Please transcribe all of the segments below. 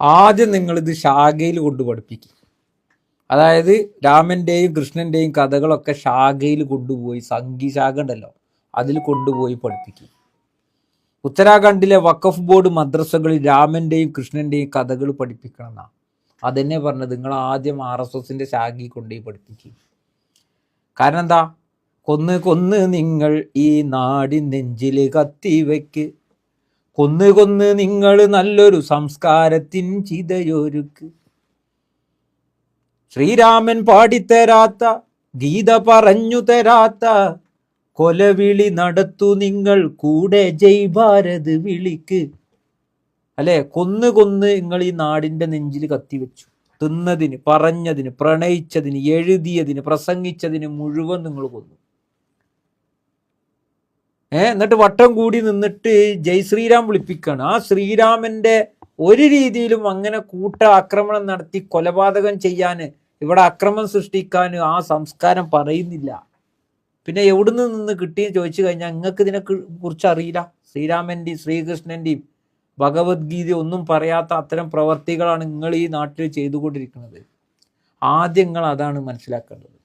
ആദ്യം നിങ്ങളിത് ശാഖയിൽ കൊണ്ട് പഠിപ്പിക്കും. അതായത് രാമന്റെയും കൃഷ്ണന്റെയും കഥകളൊക്കെ ശാഖയിൽ കൊണ്ടുപോയി ശാഖ ഉണ്ടല്ലോ അതിൽ കൊണ്ടുപോയി പഠിപ്പിക്കും. ഉത്തരാഖണ്ഡിലെ വഖഫ് ബോർഡ് മദ്രസകളിൽ രാമന്റെയും കൃഷ്ണന്റെയും കഥകൾ പഠിപ്പിക്കണം എന്നാ അതെന്നെ പറഞ്ഞത് നിങ്ങൾ ആദ്യം ആർ എസ് എസിന്റെ ശാഖയിൽ കൊണ്ടുപോയി പഠിപ്പിക്കും. കാരണം എന്താ? കൊന്ന് കൊന്ന് നിങ്ങൾ ഈ നാടിൻ നെഞ്ചിൽ കത്തിവെക്ക്. കൊന്ന് കൊന്ന് നിങ്ങൾ നല്ലൊരു സംസ്കാരത്തിൻ ചിതയൊരുക്ക്. ശ്രീരാമൻ പാടിത്തരാത്ത ഗീത പറഞ്ഞു തരാത്ത കൊലവിളി നടത്തു നിങ്ങൾ കൂടെ ജയ് ഭാരത് വിളിക്ക്. അല്ലെ? കൊന്ന് കൊന്ന് നിങ്ങൾ ഈ നാടിന്റെ നെഞ്ചിൽ കത്തിവെച്ചു. തിന്നതിന് പറഞ്ഞതിന് പ്രണയിച്ചതിന് എഴുതിയതിന് പ്രസംഗിച്ചതിന് മുഴുവൻ നിങ്ങൾ കൊന്നു. ഏ എന്നിട്ട് വട്ടം കൂടി നിന്നിട്ട് ജയ് ശ്രീരാം വിളിപ്പിക്കുകയാണ് ആ ശ്രീരാമന്റെ ഒരു രീതിയിലും അങ്ങനെ കൂട്ട ആക്രമണം നടത്തി കൊലപാതകം ചെയ്യാൻ ഇവിടെ അക്രമം സൃഷ്ടിക്കാൻ ആ സംസ്കാരം പറയുന്നില്ല. പിന്നെ എവിടുന്ന് നിന്ന് കിട്ടിയെന്ന് ചോദിച്ചു കഴിഞ്ഞാൽ നിങ്ങൾക്ക് ഇതിനെ കുറിച്ച് അറിയില്ല. ശ്രീരാമന്റെയും ശ്രീകൃഷ്ണന്റെയും ഭഗവത്ഗീത ഒന്നും പറയാത്ത അത്തരം പ്രവർത്തികളാണ് നിങ്ങൾ ഈ നാട്ടിൽ ചെയ്തുകൊണ്ടിരിക്കുന്നത്. ആദ്യങ്ങൾ അതാണ് മനസ്സിലാക്കേണ്ടത്.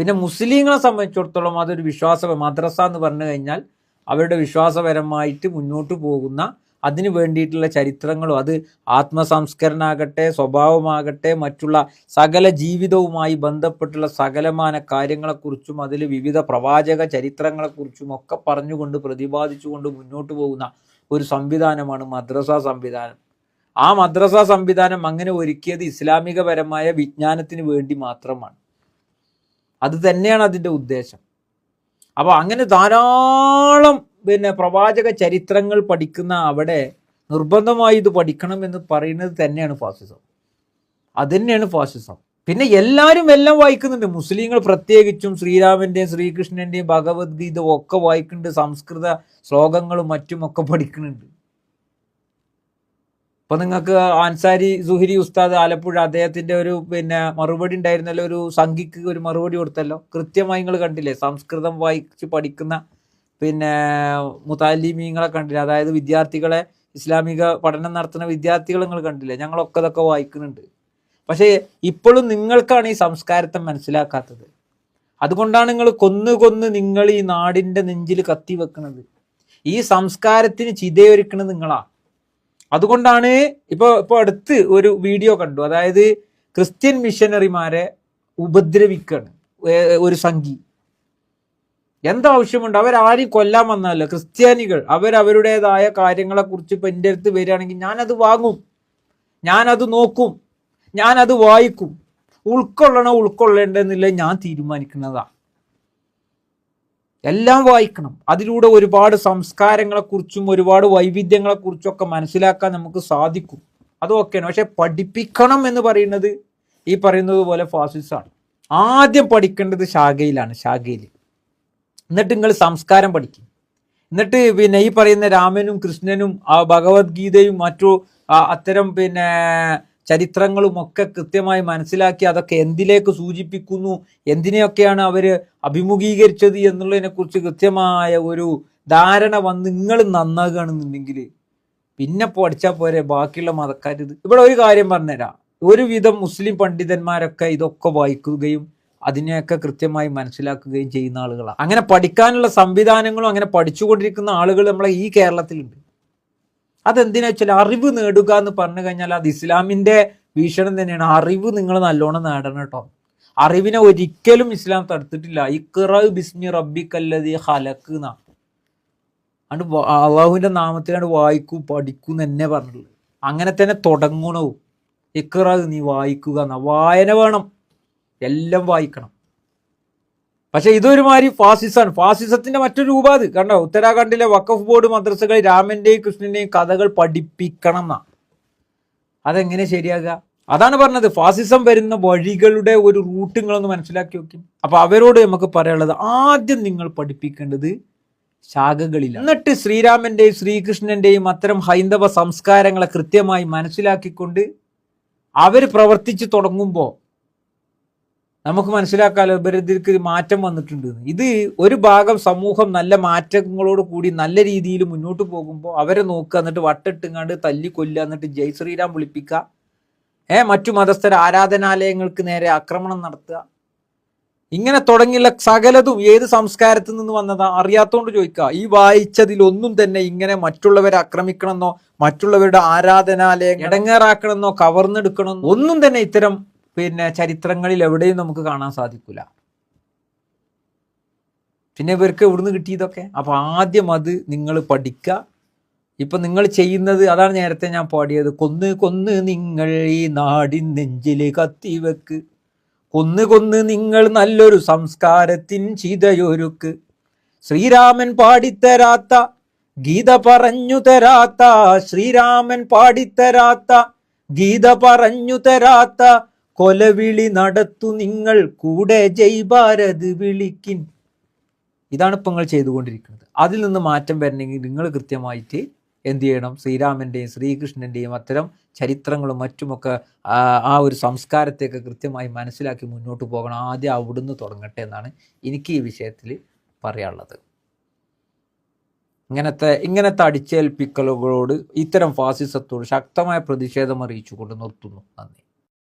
പിന്നെ മുസ്ലിങ്ങളെ സംബന്ധിച്ചിടത്തോളം അതൊരു വിശ്വാസ മദ്രസ എന്ന് പറഞ്ഞു കഴിഞ്ഞാൽ അവരുടെ വിശ്വാസപരമായിട്ട് മുന്നോട്ട് പോകുന്ന അതിന് വേണ്ടിയിട്ടുള്ള ചരിത്രങ്ങളും അത് ആത്മസംസ്കരണമാകട്ടെ സ്വഭാവമാകട്ടെ മറ്റുള്ള സകല ജീവിതവുമായി ബന്ധപ്പെട്ടുള്ള സകലമാന കാര്യങ്ങളെക്കുറിച്ചും അതിൽ വിവിധ പ്രവാചക ചരിത്രങ്ങളെക്കുറിച്ചും ഒക്കെ പറഞ്ഞുകൊണ്ട് പ്രതിപാദിച്ചുകൊണ്ട് മുന്നോട്ട് പോകുന്ന ഒരു സംവിധാനമാണ് മദ്രസ സംവിധാനം. ആ മദ്രസ സംവിധാനം അങ്ങനെ ഒരുക്കിയത് ഇസ്ലാമികപരമായ വിജ്ഞാനത്തിന് വേണ്ടി മാത്രമാണ്. അത് തന്നെയാണ് അതിന്റെ ഉദ്ദേശം. അപ്പോൾ അങ്ങനെ ധാരാളം പിന്നെ പ്രവാചക ചരിത്രങ്ങൾ പഠിക്കുന്ന അവിടെ നിർബന്ധമായി ഇത് പഠിക്കണം എന്ന് പറയുന്നത് തന്നെയാണ് ഫാസിസം അത് തന്നെയാണ് ഫാസിസം പിന്നെ എല്ലാവരും എല്ലാം വായിക്കുന്നുണ്ട്. മുസ്ലിങ്ങൾ പ്രത്യേകിച്ചും ശ്രീരാമന്റെയും ശ്രീകൃഷ്ണന്റെയും ഭഗവത്ഗീത ഒക്കെ വായിക്കുന്നുണ്ട്. സംസ്കൃത ശ്ലോകങ്ങളും മറ്റും ഒക്കെ പഠിക്കുന്നുണ്ട്. ഇപ്പൊ നിങ്ങൾക്ക് ആൻസാരി സുഹിരി ഉസ്താദ് ആലപ്പുഴ അദ്ദേഹത്തിന്റെ ഒരു പിന്നെ മറുപടി ഉണ്ടായിരുന്നല്ലോ ഒരു സംഘിക്ക് ഒരു മറുപടി കൊടുത്തല്ലോ. കൃത്യമായി നിങ്ങൾ കണ്ടില്ലേ? സംസ്കൃതം വായിച്ച് പഠിക്കുന്ന പിന്നെ മുതാലിമീങ്ങളെ കണ്ടില്ലേ? അതായത് വിദ്യാർത്ഥികളെ ഇസ്ലാമിക പഠനം നടത്തുന്ന വിദ്യാർത്ഥികൾ നിങ്ങൾ കണ്ടില്ലേ? ഞങ്ങളൊക്കെ ഇതൊക്കെ വായിക്കുന്നുണ്ട്. പക്ഷേ ഇപ്പോഴും നിങ്ങൾക്കാണ് ഈ സംസ്കാരത്തെ മനസ്സിലാക്കാത്തത്. അതുകൊണ്ടാണ് നിങ്ങൾ കൊന്നു കൊന്ന് നിങ്ങൾ ഈ നാടിന്റെ നെഞ്ചിൽ കത്തി വെക്കുന്നത് ഈ സംസ്കാരത്തിന് ചിതയൊരുക്കുന്നത് നിങ്ങളാ. അതുകൊണ്ടാണ് ഇപ്പൊ ഇപ്പൊ അടുത്ത് ഒരു വീഡിയോ കണ്ടു. അതായത് ക്രിസ്ത്യൻ മിഷനറിമാരെ ഉപദ്രവിക്കാണ് ഒരു സംഘി. എന്താവശ്യമുണ്ട്? അവരാരും കൊല്ലാൻ വന്നാലോ ക്രിസ്ത്യാനികൾ അവരവരുടേതായ കാര്യങ്ങളെ കുറിച്ച് ഇപ്പൊ എന്റെ അടുത്ത് വരികയാണെങ്കിൽ ഞാനത് വാങ്ങും. ഞാനത് നോക്കും. ഞാനത് വായിക്കും. ഉൾക്കൊള്ളണോ ഉൾക്കൊള്ളേണ്ടെന്നില്ല ഞാൻ തീരുമാനിക്കുന്നതാ. എല്ലാം വായിക്കണം. അതിലൂടെ ഒരുപാട് സംസ്കാരങ്ങളെക്കുറിച്ചും ഒരുപാട് വൈവിധ്യങ്ങളെക്കുറിച്ചും ഒക്കെ മനസ്സിലാക്കാൻ നമുക്ക് സാധിക്കും. അതൊക്കെയാണ് പക്ഷെ പഠിപ്പിക്കണം എന്ന് പറയുന്നത് ഈ പറയുന്നത് പോലെ ഫാസിസാണ്. ആദ്യം പഠിക്കേണ്ടത് ശാഖയിലാണ് ശാഖയിൽ. എന്നിട്ട് നിങ്ങൾ സംസ്കാരം പഠിക്കും. എന്നിട്ട് പിന്നെ ഈ പറയുന്ന രാമനും കൃഷ്ണനും ആ ഭഗവത്ഗീതയും മറ്റു അത്തരം പിന്നെ ചരിത്രങ്ങളും ഒക്കെ കൃത്യമായി മനസ്സിലാക്കി അതൊക്കെ എന്തിലേക്ക് സൂചിപ്പിക്കുന്നു എന്തിനെയൊക്കെയാണ് അവർ അഭിമുഖീകരിച്ചത് എന്നുള്ളതിനെക്കുറിച്ച് കൃത്യമായ ഒരു ധാരണ വന്ന് നിങ്ങൾ നന്നാകുകയാണെന്നുണ്ടെങ്കിൽ പിന്നെ പഠിച്ചാൽ പോരെ ബാക്കിയുള്ള മതക്കാർ ഇത്. ഇവിടെ ഒരു കാര്യം പറഞ്ഞുതരാം. ഒരുവിധം മുസ്ലിം പണ്ഡിതന്മാരൊക്കെ ഇതൊക്കെ വായിക്കുകയും അതിനെയൊക്കെ കൃത്യമായി മനസ്സിലാക്കുകയും ചെയ്യുന്ന ആളുകളാണ് അങ്ങനെ പഠിക്കാനുള്ള സംവിധാനങ്ങളും അങ്ങനെ പഠിച്ചുകൊണ്ടിരിക്കുന്ന ആളുകൾ നമ്മളെ ഈ കേരളത്തിലുണ്ട്. അതെന്തിനാ വെച്ചാൽ അറിവ് നേടുക എന്ന് പറഞ്ഞു കഴിഞ്ഞാൽ അത് ഇസ്ലാമിന്റെ വീക്ഷണം തന്നെയാണ്. അറിവ് നിങ്ങൾ നല്ലോണം നേടണം കേട്ടോ. അറിവിനെ ഒരിക്കലും ഇസ്ലാം തടുത്തിട്ടില്ല. ഇക്കറ ബിസ്മി റബ്ബിക്കല്ലതി ഹലക്ക് എന്നാ അണ്ട് അള്ളാഹുവിന്റെ നാമത്തിലാണ് വായിക്കൂ പഠിക്കൂ എന്ന് തന്നെ പറഞ്ഞിട്ടുള്ളത്. അങ്ങനെ തന്നെ തുടങ്ങണവും ഇക്കറ നീ വായിക്കുക എന്നാ വായന വേണം. എല്ലാം വായിക്കണം. പക്ഷെ ഇതൊരുമാതിരി ഫാസിസാണ് ഫാസിസത്തിന്റെ മറ്റൊരു രൂപ അത്. കണ്ടോ? ഉത്തരാഖണ്ഡിലെ വഖഫ് ബോർഡ് മദ്രസകളിൽ രാമന്റെയും കൃഷ്ണന്റെയും കഥകൾ പഠിപ്പിക്കണം എന്നാ അതെങ്ങനെ ശരിയാകുക അതാണ് പറഞ്ഞത്. ഫാസിസം വരുന്ന വഴികളുടെ ഒരു റൂട്ട് നിങ്ങളൊന്ന് മനസ്സിലാക്കി വെക്കും അപ്പൊ അവരോട് നമുക്ക് പറയാനുള്ളത് ആദ്യം നിങ്ങൾ പഠിപ്പിക്കേണ്ടത് ശാഖകളിൽ എന്നിട്ട് ശ്രീരാമന്റെയും ശ്രീകൃഷ്ണന്റെയും അത്തരം ഹൈന്ദവ സംസ്കാരങ്ങളെ കൃത്യമായി മനസ്സിലാക്കിക്കൊണ്ട് അവർ പ്രവർത്തിച്ചു തുടങ്ങുമ്പോൾ നമുക്ക് മനസ്സിലാക്കാലോ ഇവരിതിക്ക് മാറ്റം വന്നിട്ടുണ്ട് ഇത് ഒരു ഭാഗം സമൂഹം നല്ല മാറ്റങ്ങളോട് കൂടി നല്ല രീതിയിൽ മുന്നോട്ട് പോകുമ്പോൾ അവരെ നോക്കുക എന്നിട്ട് വട്ടിട്ടുങ്ങാണ്ട് തല്ലി എന്നിട്ട് ജയ് ശ്രീരാം വിളിപ്പിക്കുക. ഏ മറ്റു മതസ്ഥര ആരാധനാലയങ്ങൾക്ക് നേരെ ആക്രമണം നടത്തുക. ഇങ്ങനെ തുടങ്ങിയുള്ള സകലതും ഏത് സംസ്കാരത്തിൽ നിന്ന് വന്നതാ അറിയാത്തോണ്ട് ചോദിക്കുക. ഈ വായിച്ചതിലൊന്നും തന്നെ ഇങ്ങനെ മറ്റുള്ളവരെ ആക്രമിക്കണമെന്നോ മറ്റുള്ളവരുടെ ആരാധനാലയം ഇടങ്ങേറാക്കണമെന്നോ കവർന്നെടുക്കണമെന്നോ ഒന്നും തന്നെ ഇത്തരം പിന്നെ ചരിത്രങ്ങളിൽ എവിടെയും നമുക്ക് കാണാൻ സാധിക്കില്ല പിന്നെ ഇവർക്ക് എവിടുന്ന് കിട്ടിയതൊക്കെ അപ്പോൾ ആദ്യം അത് നിങ്ങൾ പഠിക്കുക ഇപ്പൊ നിങ്ങൾ ചെയ്യുന്നത് അതാണ് നേരത്തെ ഞാൻ പാടിയത്. കൊന്ന് കൊന്ന് നിങ്ങൾ ഈ നാടിൻ കത്തി വെക്ക്. കൊന്ന് കൊന്ന് നിങ്ങൾ നല്ലൊരു സംസ്കാരത്തിൻ ചിതയൊരുക്ക്. ശ്രീരാമൻ പാടിത്തരാത്ത ഗീത പറഞ്ഞു തരാത്ത ശ്രീരാമൻ പാടിത്തരാത്ത ഗീത പറഞ്ഞു തരാത്ത കൊലവിളി നടത്തു നിങ്ങൾ കൂടെ ജയ് വിളിക്കിൻ. ഇതാണ് ഇപ്പം നിങ്ങൾ ചെയ്തുകൊണ്ടിരിക്കുന്നത്. അതിൽ നിന്ന് മാറ്റം വരണമെങ്കിൽ നിങ്ങൾ കൃത്യമായിട്ട് എന്ത് ചെയ്യണം? ശ്രീരാമന്റെയും ശ്രീകൃഷ്ണന്റെയും അത്തരം ചരിത്രങ്ങളും മറ്റുമൊക്കെ ആ ആ ഒരു സംസ്കാരത്തെയൊക്കെ കൃത്യമായി മനസ്സിലാക്കി മുന്നോട്ട് പോകണം. ആദ്യം അവിടുന്ന് തുടങ്ങട്ടെ എന്നാണ് എനിക്ക് ഈ വിഷയത്തിൽ പറയാനുള്ളത്. ഇങ്ങനത്തെ ഇങ്ങനത്തെ അടിച്ചേൽപ്പിക്കലുകളോട് ഇത്തരം ഫാസിസത്തോട് ശക്തമായ പ്രതിഷേധം അറിയിച്ചുകൊണ്ട് നിർത്തുന്നു. നന്ദി.